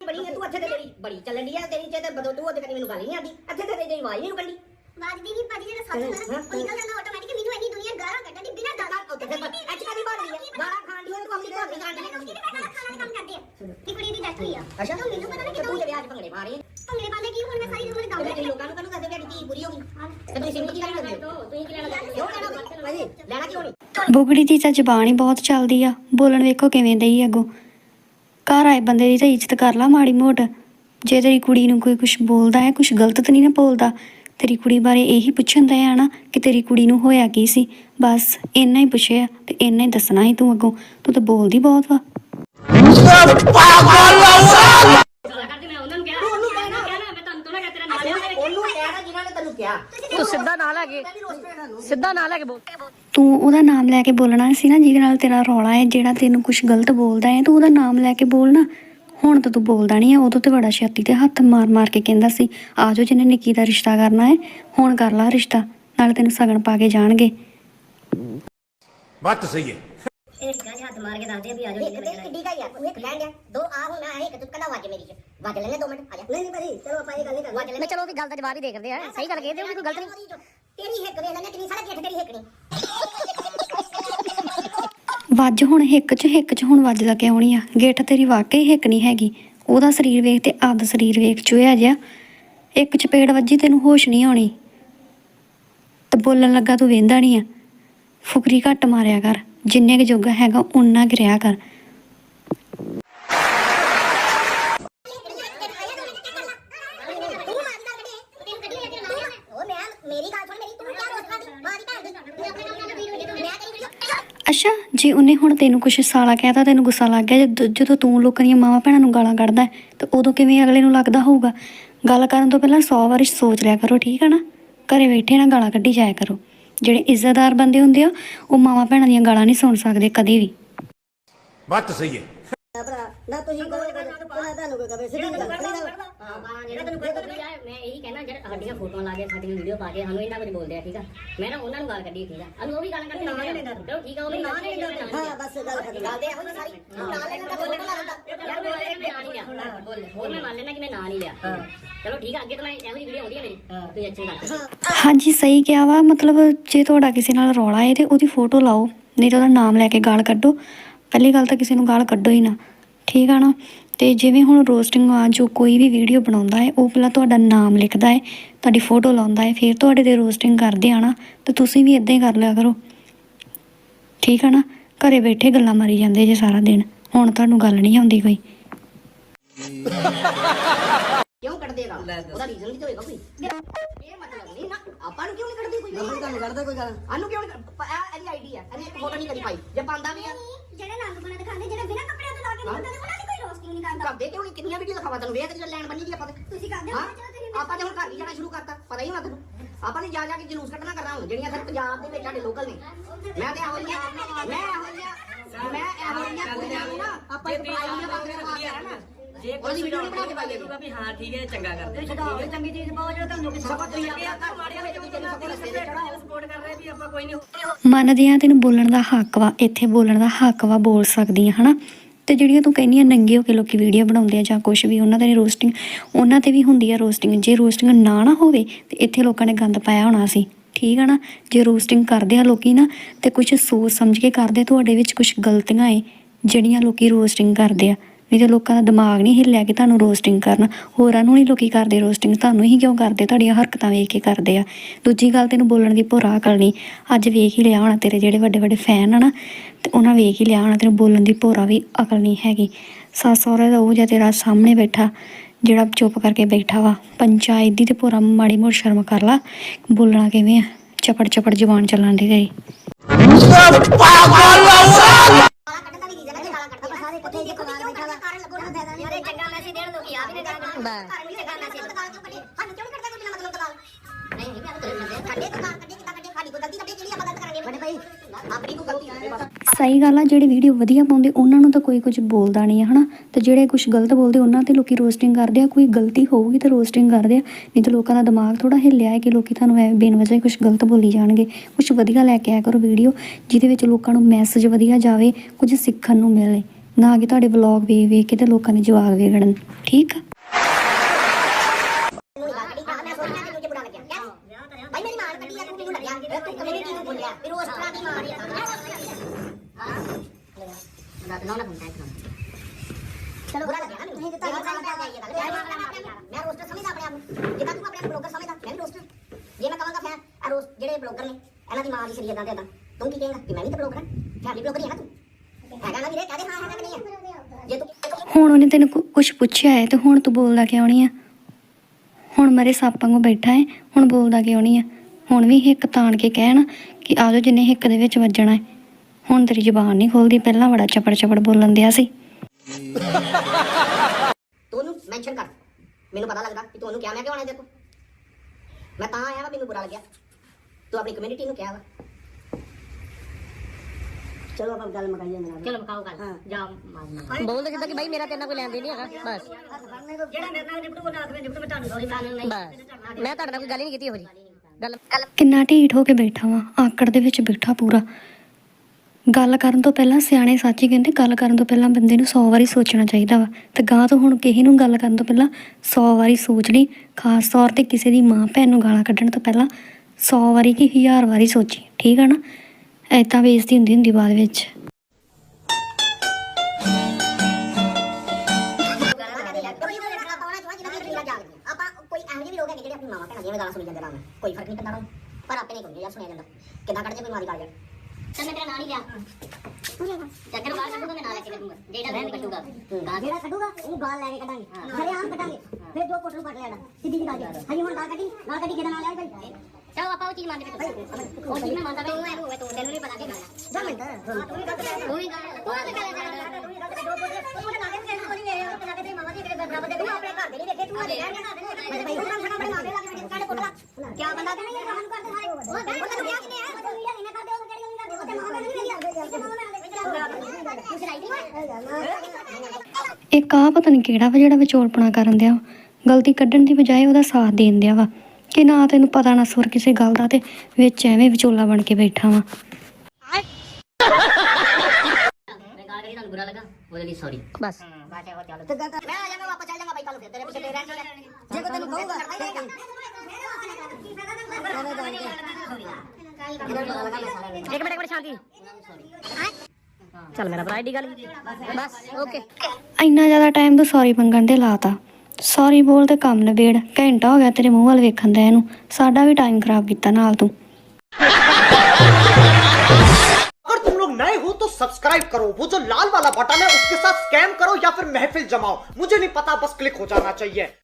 ਬੜੀ ਹੈ ਤੂੰ ਇੱਥੇ ਤੇ ਤੇਰੀ ਬੜੀ ਚੱਲਣ ਦੀ ਆ ਤੇਰੀ ਜੇ ਤੇ ਬਦੋ ਤੂੰ ਉਹਦੇ ਕਦੀ ਮੈਨੂੰ ਗੱਲ ਹੀ ਨਹੀਂ ਆਉਂਦੀ ਇੱਥੇ ਤੇ ਤੇਰੀ ਆਵਾਜ਼ ਨਹੀਂ ਨਿਕਲਦੀ ਵੱਜਦੀ ਨਹੀਂ ਭਾਜੀ ਜਿਹੜਾ ਸੱਚ ਨਾ ਉਹ ਨਿਕਲ ਜਾਂਦਾ ਆਟੋਮੈਟਿਕ ਮੈਨੂੰ ਇੰਨੀ ਦੁਨੀਆ ਗਾਲਾਂ ਕੱਢਣ ਦੀ ਬਿਨਾਂ ਦਾਦਾ ਉੱਥੇ ਫਿਰ ਅੱਜ ਕਾਦੀ ਬਾਤ ਰਹੀ ਹੈ ਗਾਲਾਂ ਖਾਣ ਦੀ ਤੂੰ ਆਪਣੀ ਘਰ ਦੀ ਖਾਣ ਦੀ ਕਿਹਦੇ ਨਾਲ ਖਾਣਾ ਦਾ ਕੰਮ ਕਰਦੇ ਆ। ਕਿ ਕੁੜੀ ਦੀ ਡੈਥ ਹੋਈ ਆ। ਅੱਛਾ। ਤੂੰ ਮੈਨੂੰ ਪਤਾ ਨਹੀਂ ਕਿਦੋਂ ਤੂੰ ਜਿਹੜੇ ਅੱਜ ਭੰਗੜੇ ਪਾ ਰਹੀ ਹੈ ਭੰਗੜੇ ਪਾਉਂਦੇ ਕੀ ਹੁਣ? ਮੈਂ ਸਾਰੀ ਉਮਰ ਕੰਮ ਤੇ ਲੋਕਾਂ ਨੂੰ ਕਹਿੰਦੇ ਕਿ ਸਾਡੀ ਧੀ ਪੂਰੀ ਹੋ ਗਈ। ਤੇ ਤੁਸੀਂ ਸਿੰਗੀ ਕੀ ਹੋ? ਤੁਸੀਂ ਕੀ ਲੈਣਾ ਕਿਉਂ ਲੈਣਾ ਭਾਜੀ ਲੈਣਾ ਕਿਉਂ ਨਹੀਂ? ਬੁਗੜੀ ਦੀ ਤਾਂ ਜ਼ਬਾਨ ਹੀ ਬਹੁਤ ਚੱਲਦੀ ਆ। ਬੋਲਣ ਵੇਖੋ ਕਿਵੇਂ ਦਈ ਅੱਗੋਂ। ਘਰ ਆਏ, ਬੰਦੇ ਦੀ ਤਾਂ ਇੱਜ਼ਤ ਕਰ ਲਾ ਮਾੜੀ ਮੋਟ। ਜੇ ਤੇਰੀ ਕੁੜੀ ਨੂੰ ਕੋਈ ਕੁਝ ਬੋਲਦਾ ਹੈ ਕੁਝ ਗਲਤ ਤਾਂ ਨਹੀਂ ਨਾ ਬੋਲਦਾ। ਤੇਰੀ ਕੁੜੀ ਬਾਰੇ ਇਹੀ ਪੁੱਛਣ ਦਾ ਹੈ ਨਾ ਕਿ ਤੇਰੀ ਕੁੜੀ ਨੂੰ ਹੋਇਆ ਕੀ ਸੀ। ਬਸ ਇੰਨਾ ਹੀ ਪੁੱਛਿਆ ਤੇ ਇੰਨਾ ਹੀ ਦੱਸਣਾ ਹੀ ਤੂੰ ਅੱਗੋਂ। ਤੂੰ ਤਾਂ ਬੋਲਦੀ ਬਹੁਤ ਵਾ ਕਰਦੇ ਮੈਂ ਉਹਨਾਂ ਨੂੰ ਕਿਹਾ ਉਹਨੂੰ ਕਹਿਣਾ ਮੈਂ ਤੁਹਾਨੂੰ ਤੋਂ ਨਾ ਕਿਹਾ ਤੇਰਾ ਨਾਲ ਲਿਆ ਉਹਨੂੰ ਕਹਿਣਾ ਜਿਨ੍ਹਾਂ ਨੇ ਤੈਨੂੰ ਕਿਹਾ। ਤੂੰ ਸਿੱਧਾ ਨਾਲ ਲੈ ਕੇ ਸਿੱਧਾ ਨਾਲ ਲੈ ਕੇ ਬੋਲ। ਤੂੰ ਉਹਦਾ ਨਾਮ ਲੈ ਕੇ ਬੋਲਣਾ ਸੀ ਨਾ ਜਿਹਦੇ ਨਾਲ ਤੇਰਾ ਰੌਲਾ ਹੈ ਜਿਹੜਾ ਤੈਨੂੰ ਕੁਝ ਗਲਤ ਬੋਲਦਾ ਹੈ ਤੂੰ ਉਹਦਾ ਨਾਮ ਲੈ ਕੇ ਬੋਲਣਾ ਹੁਣ ਤਾਂ ਤੂੰ ਬੋਲਦਾ ਨਹੀਂ ਹੈ ਉਦੋਂ ਤੇ ਬੜਾ ਛਾਤੀ ਤੇ ਹੱਥ ਮਾਰ ਮਾਰ ਕੇ ਕਹਿੰਦਾ ਸੀ ਆ ਜਾਓ ਜਿਹਨੇ ਨਿੱਕੀ ਦਾ ਰਿਸ਼ਤਾ ਕਰਨਾ ਹੈ ਹੁਣ ਕਰ ਲਾ ਰਿਸ਼ਤਾ ਨਾਲ ਤੈਨੂੰ ਸਗਨ ਪਾ ਕੇ ਜਾਣਗੇ। ਬਾਤ ਸਹੀ ਹੈ। ਇਹ ਗਾਜ ਹੱਥ ਮਾਰ ਕੇ ਦੱਸਦੇ ਆ ਵੀ ਆ ਜਾਓ ਇੱਕ ਤੇ ਕਿੱਡੀ ਕਾ ਯਾਰ ਤੂੰ ਇੱਕ ਲੈਣ ਗਿਆ ਦੋ ਆ ਹੁਣ ਮੈਂ ਇੱਕ ਤੂੰ ਕਹਿੰਦਾ ਵੱਜ ਮੇਰੀ ਚ। ਵੱਜ ਲੈਣੇ ਦੋ ਮਿੰਟ ਆ ਜਾ। ਨਹੀਂ ਨਹੀਂ ਭਾਜੀ ਚਲੋ ਆਪਾਂ ਇਹ ਗੱਲ ਨਹੀਂ ਕਰਦੇ। ਵੱਜ ਮੈਂ ਚਲੋ ਵੀ ਗੱਲ ਦਾ ਜਵਾਬ ਹੀ ਦੇ ਕਰਦੇ ਆ ਸਹੀ ਗੱਲ ਕਹਿੰਦੇ ਹੋ ਕੋਈ ਗਲਤ ਨਹੀਂ ਤੇਰੀ ਹਿੱਕ ਵੇਖ ਲੈਣੇ ਕਿੰਨੀ ਸਾਰਾ ਜੇਠ ਤੇਰੀ ਹਿੱਕ ਨਹੀਂ ਵੱਜ ਹੁਣ ਹਿੱਕ 'ਚ ਹਿੱਕ 'ਚ ਹੁਣ ਵੱਜਦਾ ਕਿਉਂ ਨਹੀਂ ਆ। ਗਿੱਠ ਤੇਰੀ ਵਾਕਈ ਹਿੱਕ ਨਹੀਂ ਹੈਗੀ। ਉਹਦਾ ਸਰੀਰ ਵੇਖ ਤੇ ਆਪਦਾ ਸਰੀਰ ਵੇਖ ਚੁਇਆ ਜਿਆ ਇੱਕ ਚਪੇੜ ਵੱਜੀ ਤੈਨੂੰ ਹੋਸ਼ ਨਹੀਂ ਆਉਣੀ। ਤੇ ਬੋਲਣ ਲੱਗਾ ਤੂੰ ਵੇਂਦਾ ਨਹੀਂ ਆ। ਫੁਕਰੀ ਘੱਟ ਮਾਰਿਆ ਕਰ। ਜਿੰਨੇ ਕੁ ਜੋਗਾ ਹੈਗਾ ਉਨਾ ਕੁ ਰਿਹਾ ਕਰ। ਅੱਛਾ ਜੇ ਉਹਨੇ ਹੁਣ ਤੈਨੂੰ ਕੁਛ ਸਾਲਾ ਕਹਿਤਾ ਤੈਨੂੰ ਗੁੱਸਾ ਲੱਗ ਗਿਆ। ਜਦ- ਜਦੋਂ ਤੂੰ ਲੋਕਾਂ ਦੀਆਂ ਮਾਵਾਂ ਭੈਣਾਂ ਨੂੰ ਗਾਲਾਂ ਕੱਢਦਾ ਹੈ, ਤੇ ਉਦੋਂ ਕਿਵੇਂ ਅਗਲੇ ਨੂੰ ਲੱਗਦਾ ਹੋਊਗਾ? ਗੱਲ ਕਰਨ ਤੋਂ ਪਹਿਲਾਂ 100 ਵਾਰੀ ਸੋਚ ਲਿਆ ਕਰੋ ਠੀਕ ਹੈ ਨਾ? ਘਰੇ ਬੈਠੇ ਨਾ ਗਾਲਾਂ ਕੱਢੀ ਜਾਇਆ ਕਰੋ। ਜਿਹੜੇ ਇੱਜ਼ਤਦਾਰ ਬੰਦੇ ਹੁੰਦੇ ਆ ਉਹ ਮਾਵਾਂ ਭੈਣਾਂ ਦੀਆਂ ਗਾਲਾਂ ਨਹੀਂ ਸੁਣ ਸਕਦੇ ਕਦੇ ਵੀ। ਬਾਤ ਸਹੀ ਹੈ। ਨਾ ਤੁਸੀਂ ਕੋਈ ਤੁਹਾਨੂੰ ਕੋਈ ਕਵੇ ਸਿੱਧੀ ਗੱਲ ਹਾਂ ਬਾਹਰ ਜਿਹੜਾ ਤੈਨੂੰ ਪਤਾ ਵੀ ਯਾਰ ਮੈਂ ਇਹੀ ਕਹਿਣਾ ਜਿਹੜਾ ਸਾਡੀਆਂ ਫੋਟੋਆਂ ਲਾ ਕੇ ਸਾਡੀਆਂ ਵੀਡੀਓ ਪਾ ਕੇ ਸਾਨੂੰ ਇੰਨਾ ਕੁਝ ਬੋਲਦੇ ਆ ਠੀਕ ਆ? ਮੈਂ ਨਾ ਉਹਨਾਂ ਨੂੰ ਗਾਲ ਕੱਢੀ ਠੀਕ ਆ? ਅਨੂ ਉਹ ਵੀ ਗਾਲਾਂ ਕੱਢੀ ਨਾ ਨਹੀਂ ਚਲੋ ਠੀਕ ਆ ਉਹ ਵੀ ਨਾ ਨਹੀਂ ਹਾਂ ਬਸ ਗੱਲ ਖਤਮ। ਗੱਲ ਦੇ ਇਹੋ ਜਿਹੀ ਸਾਰੀ ਤੂੰ ਨਾਲ ਲੈਣਾ ਤਾਂ ਫੋਟੋ ਲਾ ਲੈਂਦਾ ਯਾਰ ਬੋਲ ਰਿਹਾ ਮੈਂ ਨਾਂ ਨਹੀਂ ਲਿਆ ਬੋਲ ਹੋਰ ਮੈਂ ਮੰਨ ਲੈਣਾ ਕਿ ਮੈਂ ਨਾਂ ਨਹੀਂ ਲਿਆ। ਚਲੋ ਠੀਕ ਆ ਅੱਗੇ ਤੋਂ ਮੈਂ ਇਹੋ ਜਿਹੀ ਵੀਡੀਓ ਆਉਂਦੀ ਆ ਮੇਰੀ ਤੁਸੀਂ ਅੱਛੀ ਗੱਲ ਹਾਂਜੀ ਸਹੀ ਕਿਹਾ ਵਾ ਮਤਲਬ ਜੇ ਤੁਹਾਡਾ ਕਿਸੇ ਨਾਲ ਰੌਲਾ ਹੈ ਤੇ ਉਹਦੀ ਫੋਟੋ ਲਾਓ ਨਹੀਂ ਤਾਂ ਉਹਦਾ ਨਾਮ ਲੈ ਕੇ ਗਾਲ ਕੱਢੋ। ਪਹਿਲੀ ਗੱਲ ਤਾਂ ਕਿਸੇ ਨੂੰ ਗਾਲ ਕੱਢੋ ਹੀ ਨਾ ਠੀਕ ਆ ਨਾ? ਤੇ ਜਿਵੇਂ ਹੁਣ ਰੋਸਟਿੰਗ ਆ ਜੋ ਕੋਈ ਵੀ ਵੀਡੀਓ ਬਣਾਉਂਦਾ ਹੈ ਉਹ ਪਹਿਲਾਂ ਤੁਹਾਡਾ ਨਾਮ ਲਿਖਦਾ ਹੈ ਤੁਹਾਡੀ ਫੋਟੋ ਲਾਉਂਦਾ ਹੈ ਫਿਰ ਤੁਹਾਡੇ ਤੇ ਰੋਸਟਿੰਗ ਕਰਦੇ ਆ ਨਾ ਤੇ ਤੁਸੀਂ ਵੀ ਇਦਾਂ ਹੀ ਕਰ ਲਿਆ ਕਰੋ। ਠੀਕ ਆ ਨਾ? ਘਰੇ ਬੈਠੇ ਗੱਲਾਂ ਮਾਰੀ ਜਾਂਦੇ ਜੇ ਸਾਰਾ ਦਿਨ ਹੁਣ ਤੁਹਾਨੂੰ ਗੱਲ ਨਹੀਂ ਆਉਂਦੀ ਕੋਈ। ਕਿਉਂ ਕੱਢਦੇ ਗਾ ਉਹਦਾ ਰੀਜ਼ਨ ਵੀ ਤਾਂ ਹੋਏਗਾ ਕੋਈ। ਇਹ ਮਤਲਬ ਨਹੀਂ ਨਾ ਆਪਾਂ ਨੂੰ ਕਿਉਂ ਨਹੀਂ ਕੱਢਦੀ ਕੋਈ? ਗੱਲ ਤੁਹਾਨੂੰ ਕੱਢਦਾ ਕੋਈ ਗੱਲ? ਆਨੂੰ ਕਿਉਂ ਨਹੀਂ ਕੱਢ- ਇਹ ਇਹਦੀ ਆਈਡੀ ਆ। ਇਹਨੇ ਇੱਕ ਫੋਟੋ ਨਹੀਂ ਕਦੀ ਪਾਈ। ਜੇ ਪਾਉਂਦਾ ਵੀ ਆ। ਜਿਹੜੇ ਰੰਗ ਬਣਾ ਦਿਖਾਉਂਦੇ ਜਿਹੜੇ ਬਿਨਾਂ ਕੱਪੜਿਆਂ ਤੋਂ ਲਾ ਕੇ ਦਿਖਾਉਂਦੇ ਉਹਨਾਂ ਦੀ ਕੋਈ ਰੋਸਟਿੰਗ ਨਹੀਂ ਕਰਦਾ। ਕਰਦੇ ਕਿਉਂ ਨਹੀਂ? ਕਿੰਨੀਆਂ ਵੀਡੀਓ ਦਿਖਾਵਾ ਤੈਨੂੰ? ਵੇਖ ਤੇ ਲੈਣ ਬੰਨੀ ਦੀ ਆਪਾਂ ਤੇ। ਤੁਸੀਂ ਕਰਦੇ ਹੋ ਹਾਂ? ਆਪਾਂ ਤੇ ਹੁਣ ਘਰ ਹੀ ਜਾਣਾ ਸ਼ੁਰੂ ਕਰਤਾ। ਪਤਾ ਹੀ ਹੋਣਾ ਤੈਨੂੰ। ਆਪਾਂ ਨੇ ਜਾ ਜਾ ਕੇ ਜਲੂਸ ਕੱਢਣਾ ਕਰਨਾ ਹੁਣ ਜਿਹੜੀਆਂ ਫਿਰ ਪੰਜਾਬ ਦੇ ਵਿੱਚ ਸਾਡੇ ਲੋਕਲ ਨੇ। ਮੈਂ ਤੇ ਇਹੋ ਜਿਹੀਆਂ ਮੈਂ ਇਹੋ ਜਿਹੀਆਂ ਮੈਂ ਇਹੋ ਜਿਹੀਆਂ ਕੁੜੀਆਂ ਨੂੰ ਨਾ ਆਪਾਂ ਇੱਕ ਪਾਈ ਨਾ ਬੰਦੇ ਨੂੰ ਆ ਕੇ ਜੇ ਉਹਦੀ ਕੋਈ ਵੀਡੀਓ ਨਹੀਂ ਬਣਾ ਕੇ ਪਾਈ ਕਰੂਗਾ ਵੀ ਹਾਂ ਠੀਕ ਹੈ ਚੰਗਾ ਕਰਦੇ ਛਡਾਓ ਚੰਗੀ ਚੀਜ਼ ਪਾਓ ਜਿਹੜਾ ਤੁਹਾਨੂੰ ਲੋਕੀ ਸਬਕ ਤੁਸੀਂ ਇਹ ਆਪਾਂ ਮਾੜੀਆਂ ਵਿੱਚ ਵਿੱਚ ਨਾ ਸਪੋਰਟ ਕਰ ਰਹੇ ਵੀ ਆਪਾਂ ਕੋਈ ਨਹੀਂ ਮੰਨਦੇ ਆ ਤੈਨੂੰ ਬੋਲਣ ਦਾ ਹੱਕ ਵਾ ਇੱਥੇ ਬੋਲਣ ਦਾ ਹੱਕ ਵਾ ਬੋਲ ਸਕਦੀ ਆ ਹਨਾ? ਤੇ ਜਿਹੜੀਆਂ ਤੂੰ ਕਹਿੰਦੀ ਆ ਨੰਗੇ ਹੋ ਕੇ ਲੋਕੀ ਵੀਡੀਓ ਬਣਾਉਂਦੇ ਆ ਜਾਂ ਕੁਝ ਵੀ ਉਹਨਾਂ ਦੇ ਰੋਸਟਿੰਗ ਉਹਨਾਂ ਤੇ ਵੀ ਹੁੰਦੀ ਆ ਰੋਸਟਿੰਗ ਜੇ ਰੋਸਟਿੰਗ ਨਾ ਨਾ ਹੋਵੇ ਤੇ ਇੱਥੇ ਲੋਕਾਂ ਨੇ ਗੰਦ ਪਾਇਆ ਹੋਣਾ ਸੀ ਠੀਕ ਆ ਨਾ? ਜੇ ਰੋਸਟਿੰਗ ਕਰਦੇ ਆ ਲੋਕੀ ਨਾ ਤੇ ਕੁਝ ਸੋਚ ਸਮਝ ਕੇ ਕਰਦੇ ਤੁਹਾਡੇ ਵਿੱਚ ਕੁਝ ਗਲਤੀਆਂ ਏ ਜਿਹੜੀਆਂ ਲੋਕੀ ਰੋਸਟਿੰਗ ਕਰਦੇ ਆ। ਨਹੀਂ ਤੇ ਲੋਕਾਂ ਦਾ ਦਿਮਾਗ ਨਹੀਂ ਹਿੱਲਿਆ ਕਿ ਤੁਹਾਨੂੰ ਰੋਸਟਿੰਗ ਕਰਨਾ। ਹੋਰਾਂ ਨੂੰ ਨਹੀਂ ਲੋਕੀ ਕਰਦੇ ਰੋਸਟਿੰਗ ਤੁਹਾਨੂੰ ਹੀ ਕਿਉਂ ਕਰਦੇ? ਤੁਹਾਡੀਆਂ ਹਰਕਤਾਂ ਵੇਖ ਕੇ ਕਰਦੇ ਆ। ਦੂਜੀ ਗੱਲ ਤੈਨੂੰ ਬੋਲਣ ਦੀ ਭੁਰਾ ਅਕਲ ਨਹੀਂ। ਅੱਜ ਵੇਖ ਹੀ ਲਿਆ ਹੋਣਾ ਤੇਰੇ ਜਿਹੜੇ ਵੱਡੇ ਵੱਡੇ ਫੈਨ ਆ ਨਾ ਤੇ ਉਹਨਾਂ ਵੇਖ ਹੀ ਲਿਆ ਹੋਣਾ ਤੈਨੂੰ ਬੋਲਣ ਦੀ ਭੋਰਾ ਵੀ ਅਕਲ ਨਹੀਂ ਹੈਗੀ। ਸੱਸ ਸਹੁਰੇ ਦਾ ਉਹ ਜਿਹਾ ਤੇਰਾ ਸਾਹਮਣੇ ਬੈਠਾ ਜਿਹੜਾ ਚੁੱਪ ਕਰਕੇ ਬੈਠਾ ਵਾ। ਪੰਚਾਇਤ ਦੀ ਤੇ ਭੋਰਾ ਮਾੜੀ ਮੋੜ ਸ਼ਰਮ ਕਰ ਲਾ। ਬੋਲਣਾ ਕਿਵੇਂ ਆ? ਚਪੜ ਚਪੜ ਜ਼ੁਬਾਨ ਚੱਲਣ ਦੀ ਤੇਰੀ। ਗਾਲਾਂ ਕੱਢਣ ਦਾ ਵੀ ਰੀਜ਼ਨ ਹੈ ਕਿ ਗਾਲਾਂ ਕੱਢਦਾ ਪਰ ਸਾਰੇ ਇਕੱਠੇ ਜੇ ਕਮਾਲ ਬੈਠਾ ਦਾ ਕਾਰਨ ਲੱਗੋ ਨਾ ਫਾਇਦਾ ਨਹੀਂ। ਅਰੇ ਚੰਗਾ ਮੈਸੇਜ ਦੇਣ ਦੋ ਕਿ ਆ ਵੀ ਨੇ ਗਾਲਾਂ ਕੱਢੀ ਘਰ ਵੀ ਚੰਗਾ ਮੈਸੇਜ ਗਾਲਾਂ ਕਿਉਂ ਕੱਢੀ। ਸਾਨੂੰ ਕਿਉਂ ਨਹੀਂ ਕੱਢਦਾ ਕੋਈ ਬਿਨਾਂ ਮਤਲਬ ਦਾ ਗਾਲ ਨਹੀਂ ਨਹੀਂ ਮੈਂ ਤਾਂ ਤੇਰੇ ਨਾਲ ਕੱਢੇ ਤਾਂ ਗਾਲ ਕੱਢੇ ਕਿੱਦਾਂ ਕੱਢੇ? ਸਾਡੀ ਕੋਈ ਗਲਤੀ ਕੱਢੇ ਜਿਹੜੀ ਆਪਾਂ ਗਲਤ ਕਰਾਂਗੇ। ਬੜੇ ਭਾਈ। ਆਪਣੀ ਕੋਈ ਗਲਤੀ ਨਹੀਂ ਬਸ। ਸਹੀ ਗੱਲ ਆ ਜਿਹੜੇ ਵੀਡੀਓ ਵਧੀਆ ਪਾਉਂਦੇ ਉਹਨਾਂ ਨੂੰ ਤਾਂ ਕੋਈ ਕੁਝ ਬੋਲਦਾ ਨਹੀਂ ਹੈ ਹਨਾ? ਤੇ ਜਿਹੜੇ ਕੁਝ ਗਲਤ ਬੋਲਦੇ ਉਹਨਾਂ ਤੇ ਲੋਕੀ ਰੋਸਟਿੰਗ ਕਰਦੇ ਆ। ਕੋਈ ਗਲਤੀ ਹੋਊਗੀ ਤਾਂ ਰੋਸਟਿੰਗ ਕਰਦੇ ਆ। ਨਹੀਂ ਤਾਂ ਲੋਕਾਂ ਦਾ ਦਿਮਾਗ ਥੋੜਾ ਹਿੱਲਿਆ ਹੈ ਕਿ ਲੋਕੀ ਤੁਹਾਨੂੰ ਐ ਬਿਨ ਵਜ੍ਹਾ ਕੁਝ ਗਲਤ ਬੋਲੀ ਜਾਣਗੇ। ਕੁਝ ਵਧੀਆ ਲੈ ਕੇ ਆਇਆ ਕਰੋ ਵੀਡੀਓ ਜਿਹਦੇ ਵਿੱਚ ਲੋਕਾਂ ਨੂੰ ਮੈਸੇਜ ਵਧੀਆ ਜਾਵੇ ਕੁਝ ਸਿੱਖਣ ਨੂੰ ਮਿਲੇ। ਨਾ ਕਿ ਤੁਹਾਡੇ ਵਲੌਗ ਵੇਖ ਵੇਖ ਕੇ ਤੇ ਲੋਕਾਂ ਦੇ ਜਵਾਬ ਵੇਖਣ ਠੀਕ ਆ ਤੈਨੂੰ ਮੈਂ ਚਲੋ ਬੁਰਾ ਲੱਗਿਆ ਨਾ ਤੁਸੀਂ ਦਿੱਤਾ ਮੈਂ ਰੋਸਟਰ ਸਮਝਦਾ ਆਪਣੇ ਆਪ ਨੂੰ ਜਿੱਦਾਂ ਤੂੰ ਆਪਣੇ ਬਲੌਗਰ ਸਮਝਦਾ ਮੈਂ ਵੀ ਰੋਸਟਰ ਜੇ ਮੈਂ ਕਹਾਂਗਾ ਫੈਨ ਆ ਰੋਸ ਜਿਹੜੇ ਬਲੌਗਰ ਨੇ ਇਹਨਾਂ ਦੀ ਮਾਂ ਦੀ ਸ਼ਰੀਅਤ ਦਾ ਤੇ ਤੂੰ ਕੀ ਕਹੇਂਗਾ ਕਿ ਮੈਂ ਵੀ ਤਾਂ ਬਲੌਗਰ ਹਾਂ ਫੈਮਿਲੀ ਬਲੌਗਰ ਹੀ ਹੈ ਨਾ ਤੂੰ ਹੈਗਾ ਨਾ ਵੀਰੇ ਕਹਦੇ ਹਾਂ ਹੈਗਾ ਕਿ ਨਹੀਂ ਹੈ ਜੇ ਤੂੰ ਹੁਣ ਉਹਨੇ ਤੈਨੂੰ ਕੁਝ ਪੁੱਛਿਆ ਹੈ ਤੇ ਹੁਣ ਤੂੰ ਬੋਲਦਾ ਕਿਉਂ ਨਹੀਂ ਆ? ਹੁਣ ਮਰੇ ਸੱਪ ਵਾਂਗੂ ਬੈਠਾ ਹੈ ਹੁਣ ਬੋਲਦਾ ਕਿਉਂ ਨਹੀਂ ਆ? ਹੁਣ ਵੀ ਹਿੱਕ ਤਾਣ ਕੇ ਕਹਿਣ ਕਿ ਆ ਜਿੰਨੇ ਹਿੱਕ ਦੇ ਵਿੱਚ ਵੱਜਣਾ ਹੈ ਹੁਣ ਤੇਰੀ ਜ਼ੁਬਾਨ ਨਹੀਂ ਖੋਲਦੀ, ਪਹਿਲਾਂ ਬੜਾ ਚਪੜ ਚਪੜ ਬੋਲਣ ਦਿਆ ਸੀ। ਤੂੰ ਮੈਂਸ਼ਨ ਕਰ। ਮੈਨੂੰ ਪਤਾ ਲੱਗਦਾ ਕਿ ਤੂੰ ਕਿਹਾ ਮੈਂ ਕਿਉਂ ਆਣਾ ਦੇਖੋ ਮੈਂ ਤਾਂ ਆਇਆ ਵਾ, ਮੈਨੂੰ ਬੁਰਾ ਲੱਗਿਆ। ਤੂੰ ਆਪਣੀ ਕਮਿਊਨਿਟੀ ਨੂੰ ਕਿਹਾ ਵਾ। ਚਲੋ ਆਪਾਂ ਗੱਲ ਮਕਾਈਏ ਮੇਰਾ ਚਲੋ ਮਕਾਓ ਗੱਲ। ਜਾ ਮਾਰਨਾ ਬੋਲਦੇ ਕਿਦਾਂ ਕਿ ਭਾਈ ਮੇਰਾ ਤੇਰੇ ਨਾਲ ਕੋਈ ਲੈਣ ਦੇਣ ਨਹੀਂ ਹੈਗਾ। ਬਸ। ਜਿਹੜਾ ਮੇਰੇ ਨਾਲ ਨਿਪਟੂ ਨਾ ਆਖਵੇਂ ਨਿਪਟੂ ਮੈਂ ਤੁਹਾਨੂੰ ਸੌਰੀ ਮਾਰਨ ਨਹੀਂ। ਬਸ। ਮੈਂ ਤੁਹਾਡੇ ਨਾਲ ਕੋਈ ਗੱਲ ਹੀ ਨਹੀਂ ਕੀਤੀ ਇਹੋ ਜੀ ਗੱਲ ਕਿੰਨਾ ਢੀਠ ਹੋ ਕੇ ਬੈਠਾ ਵਾ। ਆਕੜ ਦੇ ਵਿੱਚ ਬੈਠਾ ਪੂਰਾ। ਗੱਲ ਕਰਨ ਤੋਂ ਪਹਿਲਾਂ ਸਿਆਣੇ ਸੱਚ ਹੀ ਕਹਿੰਦੇ ਗੱਲ ਕਰਨ ਤੋਂ ਪਹਿਲਾਂ ਬੰਦੇ ਨੂੰ 100 ਵਾਰੀ ਸੋਚਣਾ ਚਾਹੀਦਾ ਵਾ। ਤੇ ਗਾਂ ਤੋਂ ਹੁਣ ਕਿਸੇ ਨੂੰ ਗੱਲ ਕਰਨ ਤੋਂ ਪਹਿਲਾਂ 100 ਵਾਰੀ ਸੋਚ ਲਈ। ਖਾਸ ਤੌਰ ਤੇ ਕਿਸੇ ਦੀ ਮਾਂ ਭੈਣ ਨੂੰ ਗਾਲਾਂ ਕੱਢਣ ਤੋਂ ਪਹਿਲਾਂ 100 ਵਾਰੀ ਕਿ 1000 ਵਾਰੀ ਸੋਚੀ। ਠੀਕ ਆ ਨਾ? ਐਦਾਂ ਬੇਇੱਜ਼ਤੀ ਹੁੰਦੀ ਹੁੰਦੀ ਬਾਅਦ ਵਿੱਚ। ਆਪਾਂ ਕੋਈ ਇਹੋ ਜਿਹੇ ਵੀ ਲੋਕ ਹੈਗੇ ਜਿਹੜੇ ਆਪਣੀ ਮਾਵਾਂ ਭੈਣਾਂ ਦੀਆਂ ਗਾਲਾਂ ਸੁਣੀ ਜਾਂਦੇ ਰਾਮ ਕੋਈ ਫ਼ਰਕ ਨਹੀਂ ਪੈਂਦਾ ਉਹਨਾਂ ਨੂੰ ਪਰ ਆਪੇ ਨਹੀਂ ਕੋਈ ਯਾਰ ਸੁਣਿਆ ਜਾਂਦਾ ਕਿੱਦਾਂ ਕੱਢ ਜੇ ਕੋਈ ਮਾਰੀ ਗਾਲ ਯਾਰ ਚੱਲ ਮੈਂ ਤੇਰਾ ਨਾਂ ਨਹੀਂ ਲਿਆ ਚੱਕਰ ਬਾਹਰ ਕੱਢੂਗਾ ਮੈਂ ਨਾਂ ਲੈ ਕੇ ਕੱਢੂਗਾ ਜਿਹੜਾ ਮੈਂ ਕੱਢੂਗਾ ਜਿਹੜਾ ਕੱਢੂਗਾ ਉਹ ਗਾਲ ਲੈ ਕੇ ਕੱਢਾਂਗੇ ਖਰੇ ਆਮ ਕੱਢਾਂਗੇ ਫਿਰ ਦੋ ਕੋਟਰੂ ਕੱਢ ਲੈਣਾ ਸਿੱਧੀ ਜੀ। ਗੱਲ ਹਜੀ ਹੁਣ ਗਾਲ ਕੱਢੀ ਗਾਲ ਕੱਢੀ ਕਿਹਦਾ ਨਾਲ ਲਿਆ ਭਾਈ। ਚਲੋ ਆਪਾਂ ਉਹ ਚੀਜ਼ ਮੰਨਦੇ ਪਏ ਉਹ ਚੀਜ਼ ਮੈਂ ਮੰਨਦਾ ਪਈ ਉਹ ਐਨੂੰ ਹੋਵੇ ਤੂੰ ਤੈਨੂੰ ਨਹੀਂ ਪਤਾ ਕੀ ਗੱਲ ਹੈ ਦੋ ਮਿੰਟ ਤੂੰ ਹੀ ਗੱਲ ਤੂੰ ਹੀ ਗੱਲ ਤੂੰ ਹੀ ਗੱਲ ਕਰ ਕਿਆ ਬੰਦਾ ਕਹਿੰਦਾ ਇਹ ਕੰਮ ਕਰਦੇ ਸਾਰੇ ਉਹ ਤੈਨੂੰ ਕਿਹਾ ਕਿਨੇ ਆ ਤੂੰ ਵੀਡੀਓ ਨਹੀਂ ਕਰਦੇ ਉਹ ਕਿਹੜੀ ਗੱਲ ਕਰਦੇ ਉਹ ਤੇ ਮਾਂ ਨਹੀਂ ਇੱਕ ਆ ਪਤਾ ਨਹੀਂ ਕਿਹੜਾ ਵਾ ਜਿਹੜਾ ਵਿਚੋਲਪਣਾ ਕਰਨ ਦਿਆ ਵਾ। ਗਲਤੀ ਕੱਢਣ ਦੀ ਬਜਾਏ ਉਹਦਾ ਸਾਥ ਦੇਣ ਦਿਆ ਵਾ ਕਿ ਨਾ ਤੈਨੂੰ ਪਤਾ ਨਾ ਸੁਰ ਕਿਸੇ ਗੱਲ ਦਾ ਤੇ ਵਿੱਚ ਐਵੇਂ ਵਿਚੋਲਾ ਬਣ ਕੇ ਬੈਠਾ ਵਾ। ਮੈਂ ਗਾਲ ਕਰੀ ਤੁਹਾਨੂੰ ਬੁਰਾ ਲੱਗਾ? ਉਹਦੇ ਲਈ ਸੌਰੀ ਬਸ। ਬਾਤ ਹੈ ਉਹ ਚੱਲ ਮੈਂ ਆ ਜਾਗਾ ਵਾਪਸ ਚੱਲ ਜਾਗਾ ਬਾਈ ਕੱਲ ਫਿਰ ਤੇਰੇ ਪਿੱਛੇ ਤੇ ਰਹਿਣ ਜੇ ਕੋ ਤੈਨੂੰ ਕਹੂਗਾ ਇੱਕ ਮਿੰਟ ਇੱਕ ਮਿੰਟ ਸ਼ਾਂਤੀ। ਚੱਲ ਮੇਰਾ ਭਰਾ ਗੱਲ ਬਸ ਓਕੇ। ਇੰਨਾ ਜ਼ਿਆਦਾ ਟਾਈਮ ਤੂੰ ਸੌਰੀ ਮੰਗਣ ਦੇ ਲਾਤਾ। ਸੌਰੀ ਬੋਲ ਤੇ ਕੰਮ ਨਿਬੇੜ ਘੰਟਾ ਹੋ ਗਿਆ ਤੇਰੇ ਮੂੰਹ ਵੱਲ ਵੇਖਣ ਦਾ ਇਹਨੂੰ ਸਾਡਾ ਵੀ ਟਾਈਮ ਖਰਾਬ ਕੀਤਾ ਨਾਲ ਤੂੰ अगर तुम लोग नए हो तो सब्सक्राइब करो वो जो लाल वाला बटन है उसके साथ स्कैम करो या फिर महफिल जमाओ मुझे नहीं पता बस क्लिक हो जाना चाहिए